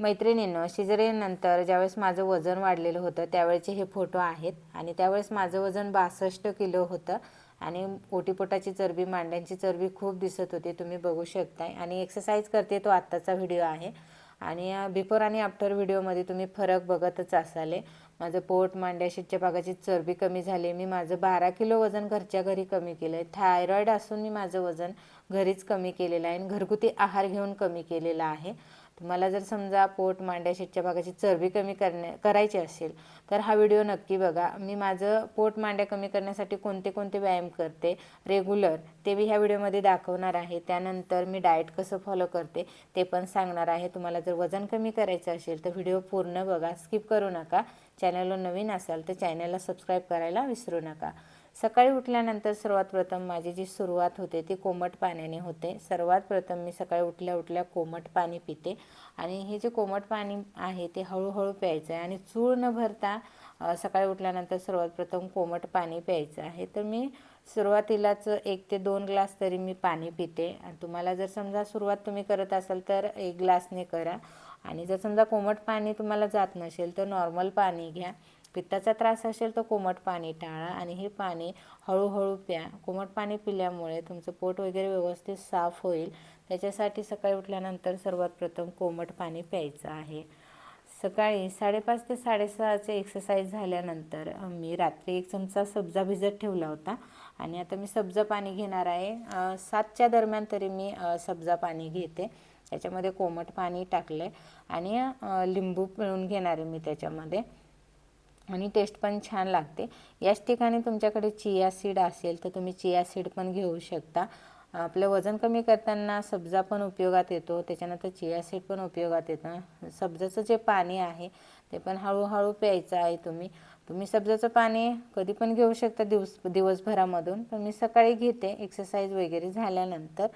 मैत्रिणींनो नंतर ज्यावेळेस माझं वजन वाढलेलं होतं त्यावेळेचे हे फोटो आहेत. आणि त्यावेळेस माझं वजन बासष्ट किलो होतं. आणि ओटीपोटाची चरबी मांड्यांची चरबी खूप दिसत होती. तुम्ही बघू शकताय. आणि एक्सरसाइज करते तो आत्ताचा व्हिडिओ आहे. आणि बिफोर आणि आफ्टर व्हिडिओमध्ये तुम्ही फरक बघतच असाल. माझं पोट मांड्या शिटच्या भागाची चरबी कमी झाली. मी माझं बारा किलो वजन घरच्या घरी कमी केलं आहे थायरॉईड असून मी माझं वजन घरीच कमी केलेलं आहे. आणि घरगुती आहार घेऊन कमी केलेला आहे. तुम्हाला जर समजा पोट मांड्या शेटच्या भागाची चरबी कमी करण्या करायची असेल तर हा व्हिडिओ नक्की बघा. मी माझं पोट मांड्या कमी करण्यासाठी कोणते कोणते व्यायाम करते रेग्युलर ते मी ह्या व्हिडिओमध्ये दाखवणार आहे. त्यानंतर मी डाएट कसं फॉलो करते ते पण सांगणार आहे. तुम्हाला जर वजन कमी करायचं असेल तर व्हिडिओ पूर्ण बघा. स्किप करू नका. चॅनलवर नवीन असाल तर चॅनलला सबस्क्राईब करायला विसरू नका. सकाळी उठल्यानंतर सर्वात प्रथम माझी जी सुरुवात होते ती कोमट पाण्याने होते. सर्वात प्रथम मी सकाळी उठल्या उठल्या कोमट पाणी पिते आणि हे जे कोमट पाणी आहे ते हळूहळू प्यायचं आहे आणि चूळ न भरता सकाळी उठल्यानंतर सर्वात प्रथम कोमट पाणी प्यायचं आहे. तर मी सुरुवातीलाच एक ते दोन ग्लास तरी मी पाणी पिते. आणि तुम्हाला जर समजा सुरुवात तुम्ही करत असाल तर एक ग्लासने करा. आणि जर समजा कोमट पाणी तुम्हाला जात नसेल तर नॉर्मल पाणी घ्या. पित्ताचा त्रास असेल तर कोमट पाणी टाळा आणि हे पाणी हळूहळू प्या. कोमट पाणी पिल्यामुळे तुमचं पोट वगैरे व्यवस्थित साफ होईल. त्याच्यासाठी सकाळी उठल्यानंतर सर्वात प्रथम कोमट पाणी प्यायचं आहे. सकाळी साडेपाच ते साडेसहाचे एक्सरसाइज झाल्यानंतर मी रात्री एक चमचा सब्जा भिजत ठेवला होता आणि आता मी सब्जा पाणी घेणार आहे. सातच्या दरम्यान तरी मी सब्जा पाणी घेते. त्याच्यामध्ये कोमट पाणी टाकले आणि लिंबू पिळून घेणार आहे मी त्याच्यामध्ये. आणि टेस्ट पण छान लागते. याच ठिकाणी तुमच्याकडे चिया सीड असेल तर तुम्ही चिया सीड पण घेऊ शकता. आपलं वजन कमी करताना सब्जा पण उपयोगात येतो. त्याच्यानंतर चिया सीड पण उपयोगात येतं. सब्जाचं जे पाणी आहे ते पण हळूहळू प्यायचं आहे तुम्ही. तुम्ही सब्जाचं पाणी कधी पण घेऊ शकता दिवस दिवसभरामधून. पण मी सकाळी घेते. एक्सरसाइज वगैरे झाल्यानंतर.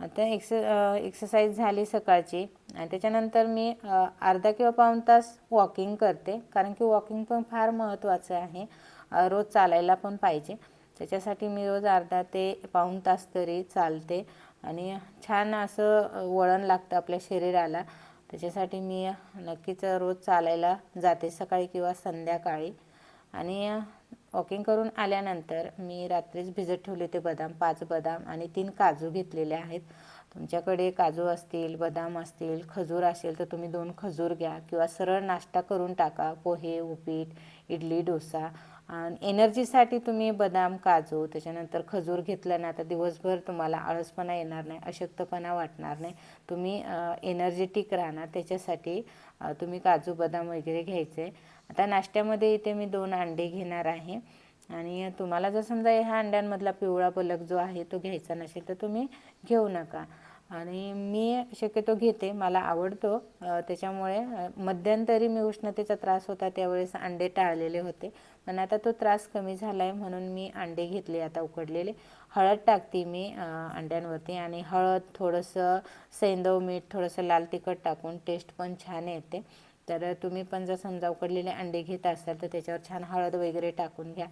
आता एक्स एक्सरसाइज झाली सकाळची. आणि त्याच्यानंतर मी अर्धा किंवा पाऊण तास वॉकिंग करते. कारण की वॉकिंग पण फार महत्त्वाचं आहे. रोज चालायला पण पाहिजे. त्याच्यासाठी मी रोज अर्धा ते पाऊण तास तरी चालते. आणि छान असं वळण लागतं आपल्या शरीराला. त्याच्यासाठी मी नक्कीच रोज चालायला जाते सकाळी किंवा संध्याकाळी. आणि वॉकिंग करून आल्यानंतर मी रात्रीच भिजत ठेवले होते बदाम पाच बदाम आणि तीन काजू घेतलेले आहेत. तुमच्याकडे काजू असतील बदाम असतील खजूर असेल तर तुम्ही दोन खजूर घ्या किंवा सरळ नाश्ता करून टाका पोहे उपीट इडली डोसा. आणि एनर्जीसाठी तुम्ही बदाम काजू त्याच्यानंतर खजूर घेतलं ना तर दिवसभर तुम्हाला आळसपणा येणार नाही अशक्तपणा वाटणार नाही. तुम्ही एनर्जेटिक राहणार त्याच्यासाठी तुम्ही काजू बदाम वगैरे घ्यायचे. आता नाश्त्यामध्ये इथे मी दोन अंडे घेणार आहे. आणि तुम्हाला जर समजा ह्या अंड्यांमधला पिवळा पलक जो आहे तो घ्यायचा नसेल तर तुम्ही घेऊ नका. आणि मी शक्यतो घेते मला आवडतो. त्याच्यामुळे मध्यंतरी मी उष्णतेचा त्रास होता त्यावेळेस अंडे टाळलेले होते. पण आता तो त्रास कमी झाला आहे म्हणून मी अंडे घेतले आता उकडलेले. हळद टाकते मी अंड्यांवरती. आणि हळद थोडंसं सेंदव मीठ थोडंसं लाल तिखट टाकून टेस्ट पण छान येते. तर तुम्ही पण जर समजा उकडलेले अंडे घेत असाल तर त्याच्यावर छान हळद वगैरे टाकून घ्या.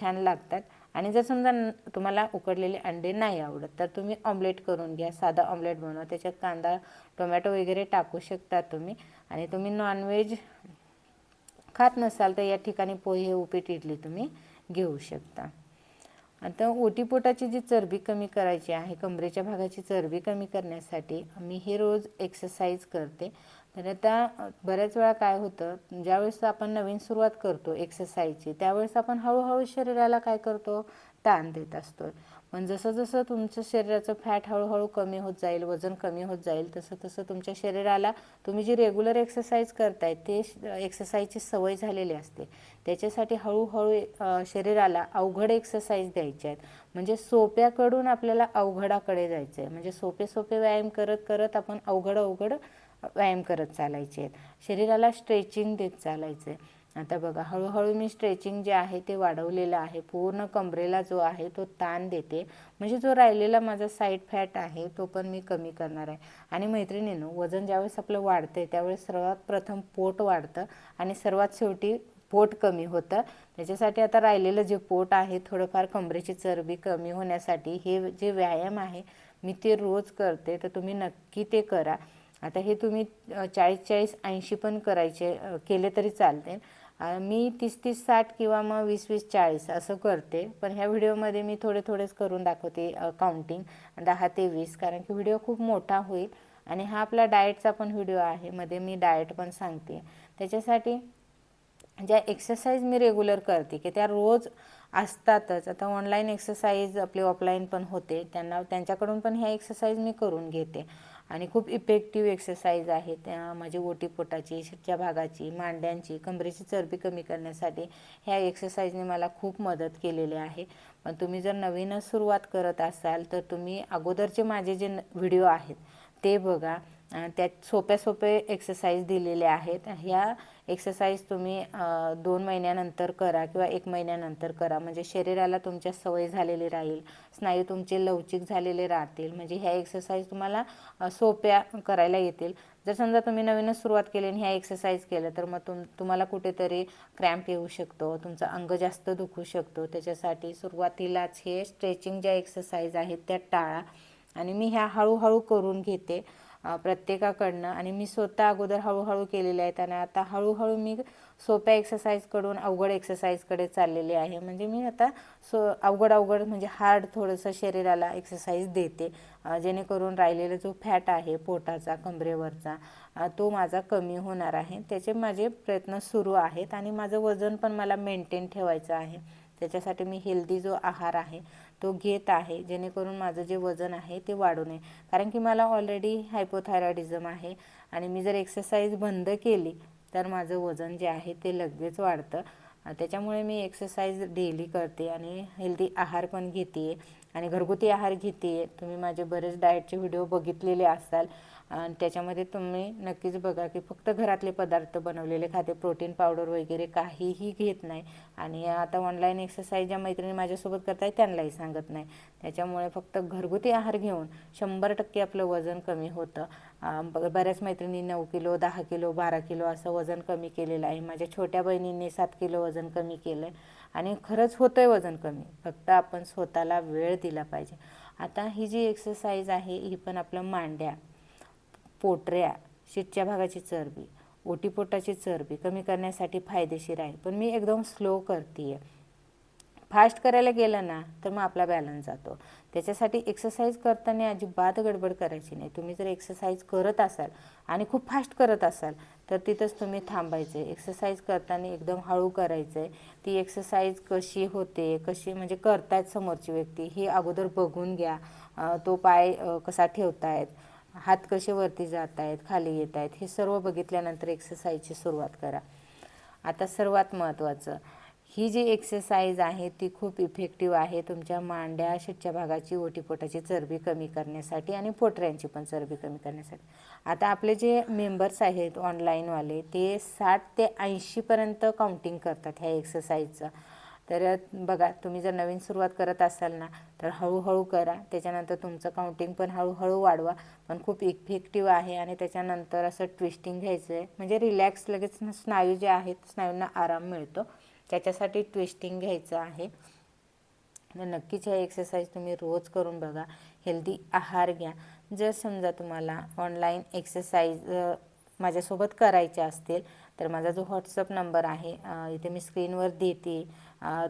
छान लागतात. आणि जर समजा तुम्हाला उकडलेले अंडे नाही आवडत तर तुम्ही ऑमलेट करून घ्या. साधा ऑमलेट बनवा. त्याच्यात कांदा टोमॅटो वगैरे टाकू शकता तुम्ही. आणि तुम्ही नॉनव्हेज खात नसाल तर या ठिकाणी पोहे उपीट इडली तुम्ही घेऊ शकता. आता ओटीपोटाची जी चरबी कमी करायची आहे कमरेच्या भागाची चरबी कमी करण्यासाठी मी हे रोज एक्सरसाइज करते. तर आता बऱ्याच वेळा काय होतं ज्यावेळेस आपण नवीन सुरुवात करतो एक्सरसाइजची त्यावेळेस आपण हळूहळू शरीराला काय करतो ताण देत असतो. पण जसं जसं तुमचं शरीराचं फॅट हळूहळू कमी होत जाईल वजन कमी होत जाईल तसं तसं तुमच्या शरीराला तुम्ही जी रेग्युलर एक्सरसाइज करताय ते एक्सरसाइजची सवय झालेली असते. त्याच्यासाठी हळूहळू शरीराला अवघड एक्सरसाइज द्यायचे आहेत. म्हणजे सोप्याकडून आपल्याला अवघडाकडे जायचं आहे म्हणजे सोपे सोपे व्यायाम करत करत आपण अवघड अवघड व्यायाम करत चालायचे आहेत शरीराला स्ट्रेचिंग देत चालायचं. आहे आता बघा हळूहळू मी स्ट्रेचिंग जे आहे ते वाढवलेलं आहे. पूर्ण कमरेला जो आहे तो ताण देते. म्हणजे जो राहिलेला माझा साईड फॅट आहे तो पण मी कमी करणार आहे. आणि मैत्रिणीनं वजन ज्यावेळेस आपलं वाढतंय त्यावेळेस सर्वात प्रथम पोट वाढतं आणि सर्वात शेवटी पोट कमी होतं. त्याच्यासाठी आता राहिलेलं जे पोट आहे थोडंफार कमरेची चरबी कमी होण्यासाठी हे जे व्यायाम आहे मी ते रोज करते. तर तुम्ही नक्की ते करा. आता हे तुम्ही चाळीस चाळीस ऐंशी पण करायचे केले तरी चालते मी तीस तीस साठ किंवा मग वीस वीस चाळीस असं करते. पण ह्या व्हिडिओमध्ये मी थोडे थोडेच करून दाखवते काउंटिंग दहा ते वीस. कारण की व्हिडिओ खूप मोठा होईल आणि हा आपला डाएटचा पण व्हिडिओ आहे. मध्ये मी डाएट पण सांगते. त्याच्यासाठी ज्या एक्सरसाइज मी रेग्युलर करते की त्या रोज असतातच. आता ऑनलाईन एक्सरसाइज आपली ऑफलाईन पण होते. त्यांना त्यांच्याकडून पण ह्या एक्सरसाइज मी करून घेते. आणि खूप इफेक्टिव्ह एक्सरसाइज आहे त्या माझी ओटीपोटाची शिटच्या भागाची मांड्यांची कमरेची चरबी कमी करण्यासाठी ह्या एक्सरसाइजने मला खूप मदत केलेली आहे. पण तुम्ही जर नवीनच सुरुवात करत असाल तर तुम्ही अगोदरचे माझे जे व्हिडिओ आहेत ते बघा. त्यात सोप्या सोपे एक्सरसाइज दिलेले आहेत. ह्या एक्सरसाइज तुम्ही दोन महिन्यानंतर करा किंवा एक महिन्यानंतर करा. म्हणजे शरीराला तुमच्या सवय झालेली राहील स्नायू तुमचे लवचिक झालेले राहतील. म्हणजे ह्या एक्सरसाइज तुम्हाला सोप्या करायला येतील. जर समजा तुम्ही नवीनच सुरुवात केली आणि ह्या एक्सरसाइज केलं तर मग तुम तुम्हाला कुठेतरी क्रॅम्प येऊ शकतो तुमचं अंग जास्त दुखू शकतो. त्याच्यासाठी सुरुवातीलाच हे स्ट्रेचिंग ज्या एक्सरसाइज आहेत त्या टाळा. आणि मी ह्या हळूहळू करून घेते. प्रत्येकाकडनं. आणि मी स्वतः अगोदर हळूहळू केलेले आहेत आणि आता हळूहळू मी सोप्या एक्सरसाइजकडून अवघड एक्सरसाइजकडे चाललेले आहे. म्हणजे मी आता सो अवघड अवघड म्हणजे हार्ड थोडंसं शरीराला एक्सरसाइज देते. जेणेकरून राहिलेला जो फॅट आहे पोटाचा कमरेवरचा तो माझा कमी होणार आहे. त्याचे माझे प्रयत्न सुरू आहेत आणि माझं वजन पण मला मेंटेन ठेवायचं आहे. त्याच्यासाठी मी हेल्दी जो आहार आहे तो घेत आहे जेणेकरून माझं जे वजन आहे ते वाढू नये. कारण की मला ऑलरेडी हायपोथायरॉइडिझम आहे आणि मी जर एक्सरसाइज बंद केली तर माझं वजन जे आहे ते लगेच वाढतं. त्याच्यामुळे मी एक्सरसाइज डेली करते आणि हेल्दी आहार पण घेते आणि घरगुती आहार घेते तुम्ही माझे बरेच डाएटचे व्हिडिओ बघितलेले असाल. आणि त्याच्यामध्ये तुम्ही नक्कीच बघा की फक्त घरातले पदार्थ बनवलेले खाते प्रोटीन पावडर वगैरे काहीही घेत नाही. आणि आता ऑनलाईन एक्सरसाइज ज्या मैत्रिणी माझ्यासोबत करताय त्यांनाही सांगत नाही. त्याच्यामुळे फक्त घरगुती आहार घेऊन शंभर टक्के आपलं वजन कमी होतं. ब- बऱ्याच मैत्रिणी नऊ किलो दहा किलो बारा किलो असं वजन कमी केलेलं आहे. माझ्या छोट्या बहिणींनी सात किलो वजन कमी केलं आहे आणि खरंच होतं आहे वजन कमी. फक्त आपण स्वतःला वेळ दिला पाहिजे. आता ही जी एक्सरसाइज आहे ही पण आपलं मांड्या. पोटऱ्या शिटच्या भागाची चरबी ओटीपोटाची चरबी कमी करण्यासाठी फायदेशीर आहे. पण मी एकदम स्लो करते फास्ट करायला गेलं ना तर मग आपला बॅलन्स जातो. त्याच्यासाठी एक्सरसाइज करताना अजिबात गडबड करायची नाही. तुम्ही जर एक्सरसाइज करत असाल आणि खूप फास्ट करत असाल तर तिथंच तुम्ही थांबायचं आहे एक्सरसाइज करताना एकदम हळू करायचं आहे ती एक्सरसाइज कशी होते कशी म्हणजे करतायत समोरची व्यक्ती हे अगोदर बघून घ्या. तो पाय कसा ठेवतायत. हात कसे वरती जात आहेत खाली येत आहेत हे सर्व बघितल्यानंतर एक्सरसाइजची सुरुवात करा. आता सर्वात महत्त्वाचं ही जी एक्सरसाइज आहे ती खूप इफेक्टिव्ह आहे तुमच्या मांड्या शेटच्या भागाची ओटीपोटाची चरबी कमी करण्यासाठी आणि पोटऱ्यांची पण चरबी कमी करण्यासाठी. आता आपले जे मेंबर्स आहेत ऑनलाईनवाले ते साठ ते ऐंशीपर्यंत काउंटिंग करतात ह्या एक्सरसाइजचं तर बघा तुम्ही जर नवीन सुरुवात करत असाल ना तर हळूहळू करा. त्याच्यानंतर तुमचं काउंटिंग पण हळूहळू वाढवा. पण खूप इफेक्टिव्ह आहे आणि त्याच्यानंतर असं ट्विस्टिंग घ्यायचं आहे म्हणजे रिलॅक्स लगेच स्नायू जे आहेत स्नायूंना आराम मिळतो. त्याच्यासाठी ट्विस्टिंग घ्यायचं आहे. नक्कीच ह्या एक्सरसाइज तुम्ही रोज करून बघा. हेल्दी आहार घ्या. जर समजा तुम्हाला ऑनलाईन एक्सरसाइज माझ्यासोबत करायच्या असतील तर माझा जो व्हॉट्सअप नंबर आहे इथे मी स्क्रीनवर देते.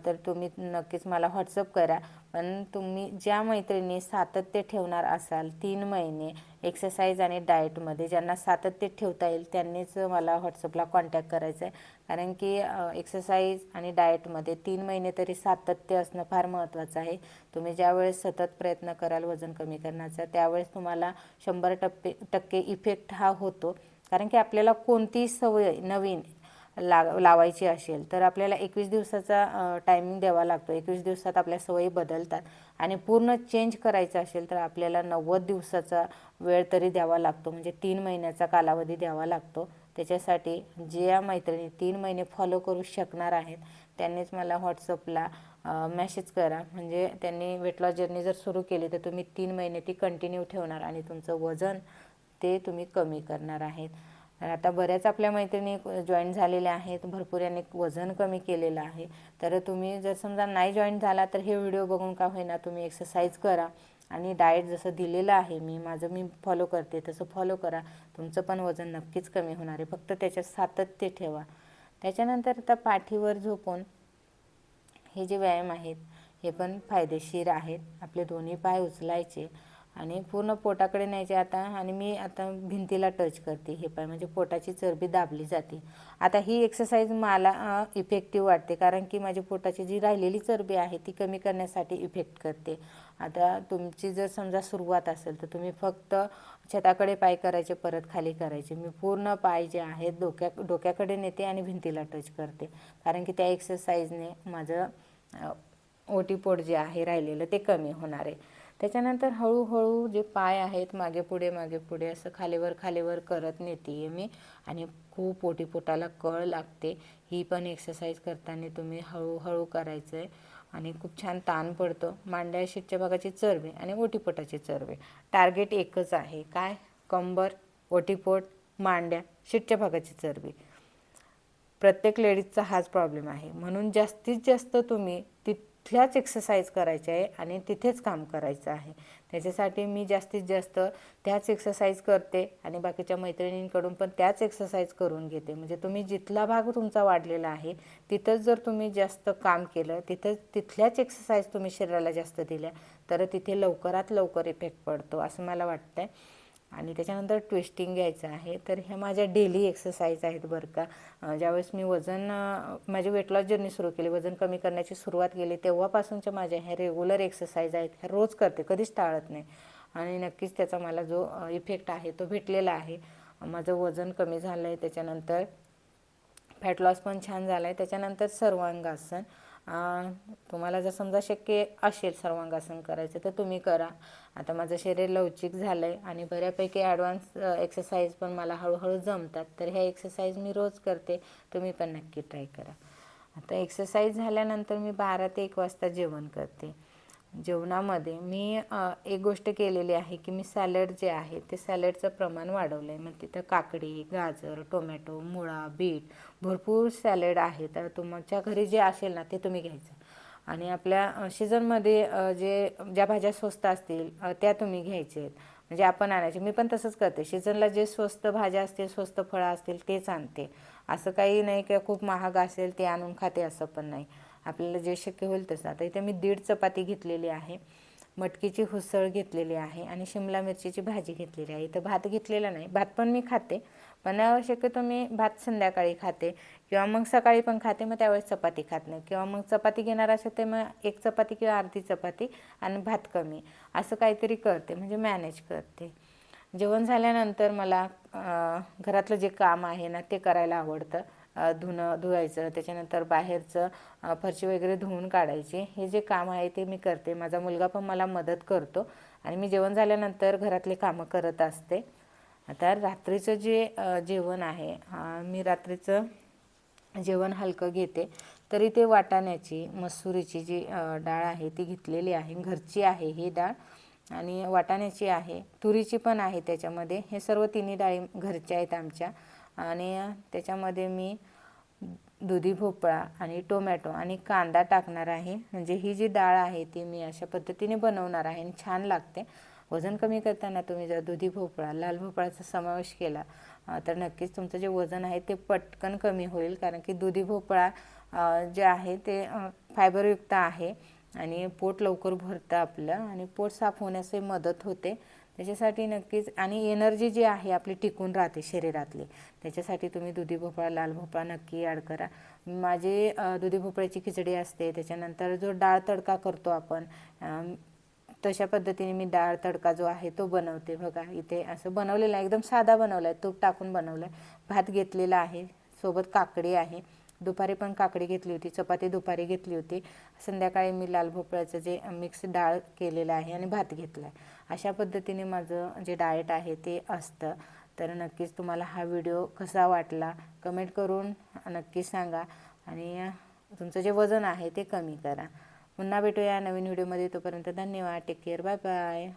तर तुम्ही नक्कीच मला व्हॉट्सअप करा. पण तुम्ही ज्या मैत्रिणी सातत्य ठेवणार असाल तीन महिने एक्सरसाइज आणि डाएटमध्ये ज्यांना सातत्य ठेवता येईल त्यांनीच मला व्हॉट्सअपला कॉन्टॅक्ट करायचं आहे कारण की एक्सरसाइज आणि डाएटमध्ये तीन महिने तरी सातत्य असणं फार महत्त्वाचं आहे. तुम्ही ज्यावेळेस सतत प्रयत्न कराल वजन कमी करण्याचा त्यावेळेस तुम्हाला शंभर टप्पे टक्के इफेक्ट हा होतो. कारण की आपल्याला कोणतीही सवय नवीन ला लावायची असेल तर आपल्याला एकवीस दिवसाचा टायमिंग द्यावा लागतो. एकवीस दिवसात आपल्या सवयी बदलतात आणि पूर्ण चेंज करायचं असेल तर आपल्याला नव्वद दिवसाचा वेळ तरी द्यावा लागतो. म्हणजे तीन महिन्याचा कालावधी द्यावा लागतो. त्याच्यासाठी ज्या मैत्रिणी तीन महिने फॉलो करू शकणार आहेत त्यांनीच मला व्हॉट्सअपला मेसेज करा. म्हणजे त्यांनी वेट लॉस जर्नी जर सुरू केली तर तुम्ही तीन महिने ती कंटिन्यू ठेवणार आणि तुमचं वजन ते तुम्ही कमी करणार आहेत. तर आता बऱ्याच आपल्या मैत्रिणी जॉईन झालेल्या आहेत. भरपूर यांनी वजन कमी केलेलं आहे. तर तुम्ही जर समजा नाही जॉईन झाला तर हे व्हिडिओ बघून का होईना तुम्ही एक्सरसाइज करा. आणि डाएट जसं दिलेलं आहे मी माझं मी फॉलो करते तसं फॉलो करा. तुमचं पण वजन नक्कीच कमी होणार आहे. फक्त त्याच्यात सातत्य ठेवा. त्याच्यानंतर आता पाठीवर झोपून हे जे व्यायाम आहेत हे पण फायदेशीर आहेत. आपले दोन्ही पाय उचलायचे. आणि पूर्ण पोटाकडे न्यायचे. आता आणि मी आता भिंतीला टच करते हे पाय. म्हणजे पोटाची चरबी दाबली जाते. आता ही एक्सरसाइज मला इफेक्टिव्ह वाटते. कारण की माझी पोटाची जी राहिलेली चरबी आहे ती कमी करण्यासाठी इफेक्ट करते. आता तुमची जर समजा सुरुवात असेल तर तुम्ही फक्त छताकडे पाय करायचे परत खाली करायचे. मी पूर्ण पाय जे आहेत डोक्या डोक्याकडे नेते आणि भिंतीला टच करते. कारण की त्या एक्सरसाइजने माझं ओटीपोट जे आहे राहिलेलं ते कमी होणार आहे. त्याच्यानंतर हळूहळू जे पाय आहेत मागे पुढे मागे पुढे असं खालीवर खालीवर करत नेते आहे मी. आणि खूप ओटीपोटाला कळ लागते. ही पण एक्सरसाइज करताना तुम्ही हळूहळू करायचं आहे आणि खूप छान ताण पडतो. मांड्या शीटच्या भागाची चरबी आणि ओटीपोटाची चरबी. टार्गेट एकच आहे. काय? कंबर ओटीपोट मांड्या शीटच्या भागाची चरबी. प्रत्येक लेडीजचा हाच प्रॉब्लेम आहे. म्हणून जास्तीत जास्त तुम्ही तिथल्याच एक्सरसाइज करायचे आहे आणि तिथेच काम करायचं आहे. त्याच्यासाठी मी जास्तीत जास्त त्याच एक्सरसाइज करते आणि बाकीच्या मैत्रिणींकडून पण त्याच एक्सरसाइज करून घेते. म्हणजे तुम्ही जिथला भाग तुमचा वाढलेला आहे तिथंच जर तुम्ही जास्त काम केलं तिथं तिथल्याच एक्सरसाइज तुम्ही शरीराला जास्त दिल्या तर तिथे लवकरात लवकर इफेक्ट पडतो असं मला वाटतं आहे आणि त्याच्यानंतर ट्विस्टिंग घ्यायचं आहे. तर ह्या माझ्या डेली एक्सरसाइज आहेत बरं का. ज्यावेळेस मी वजन माझी वेट लॉस जर्नी सुरू केली वजन कमी करण्याची सुरुवात केली तेव्हापासूनच्या माझ्या ह्या रेग्युलर एक्सरसाइज आहेत ह्या रोज करते कधीच टाळत नाही. आणि नक्कीच त्याचा मला जो इफेक्ट आहे तो भेटलेला आहे. माझं वजन कमी झालं आहे त्याच्यानंतर फॅट लॉस पण छान झाला आहे त्याच्यानंतर सर्वांगासन. तुम्हाला जर समजा शक्य असेल सर्वांगासन करायचं तर तुम्ही करा. आता माझं शरीर लवचिक झालं आहे आणि बऱ्यापैकी ॲडव्हान्स एक्सरसाइज पण मला हळूहळू जमतात. तर ह्या एक्सरसाइज मी रोज करते. तुम्ही पण नक्की ट्राय करा. आता एक्सरसाइज झाल्यानंतर मी बारा ते एक वाजता जेवण करते. जेवणामध्ये मी एक गोष्ट केलेली आहे की मी सॅलड जे आहे ते सॅलडचं प्रमाण वाढवलं आहे मग तिथं काकडी गाजर टोमॅटो मुळा बीट भरपूर सॅलड आहे. तर तुमच्या घरी जे असेल ना ते तुम्ही घ्यायचं. आणि आपल्या सीझनमध्ये जे ज्या भाज्या स्वस्त असतील त्या तुम्ही घ्यायच्या आहेत म्हणजे आपण आणायचे. मी पण तसंच करते. सीझनला जे स्वस्त भाज्या असतील स्वस्त फळं असतील तेच आणते. असं काही नाही की खूप महाग असेल ते आणून खाते असं पण नाही. आपल्याला जे शक्य होईल तसं. आता इथे मी दीड चपाती घेतलेली आहे. मटकीची हुसळ घेतलेली आहे आणि शिमला मिरचीची भाजी घेतलेली आहे. इथं भात घेतलेला नाही. भात पण मी खाते. पण शक्यतो मी भात संध्याकाळी खाते किंवा मग सकाळी पण खाते मग त्यावेळेस चपाती खात नाही. किंवा मग चपाती घेणार असेल तर मग एक चपाती किंवा अर्धी चपाती आणि भात कमी. असं काहीतरी करते म्हणजे मॅनेज करते. जेवण झाल्यानंतर मला घरातलं जे काम आहे ना ते करायला आवडतं. धुणं धुवायचं त्याच्यानंतर बाहेरचं फरशी वगैरे धुवून काढायची. हे जे काम आहे ते मी करते. माझा मुलगा पण मला मदत करतो. आणि मी जेवण झाल्यानंतर घरातले कामं करत असते. आता रात्रीचं जे जेवण आहे मी रात्रीचं जेवण हलकं घेते. तरी ते वाटाण्याची मसुरीची जी डाळ आहे ती घेतलेली आहे. घरची आहे ही डाळ. आणि वाटाण्याची आहे तुरीची पण आहे त्याच्यामध्ये. हे सर्व तिन्ही डाळी घरच्या आहेत आमच्या. आणि त्याच्यामध्ये मी दुधी भोपळा आणि टोमॅटो आणि कांदा टाकणार आहे. म्हणजे ही जी डाळ आहे ती मी अशा पद्धतीने बनवणार आहे आणि छान लागते. वजन कमी करताना तुम्ही जर दुधी भोपळा लाल भोपळाचा समावेश केला तर नक्कीच तुमचं जे वजन आहे ते पटकन कमी होईल. कारण की दुधी भोपळा जे आहे ते फायबरयुक्त आहे आणि पोट लवकर भरतं आपलं आणि पोट साफ होण्यासही मदत होते. त्याच्यासाठी नक्कीच आणि एनर्जी जी आहे आपली टिकून राहते शरीरातली त्याच्यासाठी तुम्ही दुधी भोपळा लाल भोपळा नक्की ॲड करा. माझे दुधी भोपळ्याची खिचडी असते त्याच्यानंतर जो डाळ तडका करतो आपण तशा पद्धतीने मी डाळ तडका जो आहे तो बनवते बघा. इथे असं बनवलेला आहे एकदम साधा बनवला आहे तूप टाकून बनवलं आहे भात घेतलेला आहे सोबत काकडी आहे. दुपारी पण काकडी घेतली होती चपाती दुपारी घेतली होती. संध्याकाळी मी लाल भोपळ्याचं जे मिक्स डाळ केलेलं आहे आणि भात घेतला आहे अशा पद्धतीने माझं जे डाएट आहे ते असतं. तर नक्कीच तुम्हाला हा व्हिडिओ कसा वाटला कमेंट करून नक्की सांगा. आणि तुमचं जे वजन आहे ते कमी करा. पुन्हा भेटूया नवीन व्हिडिओमध्ये तोपर्यंत धन्यवाद. Take care bye bye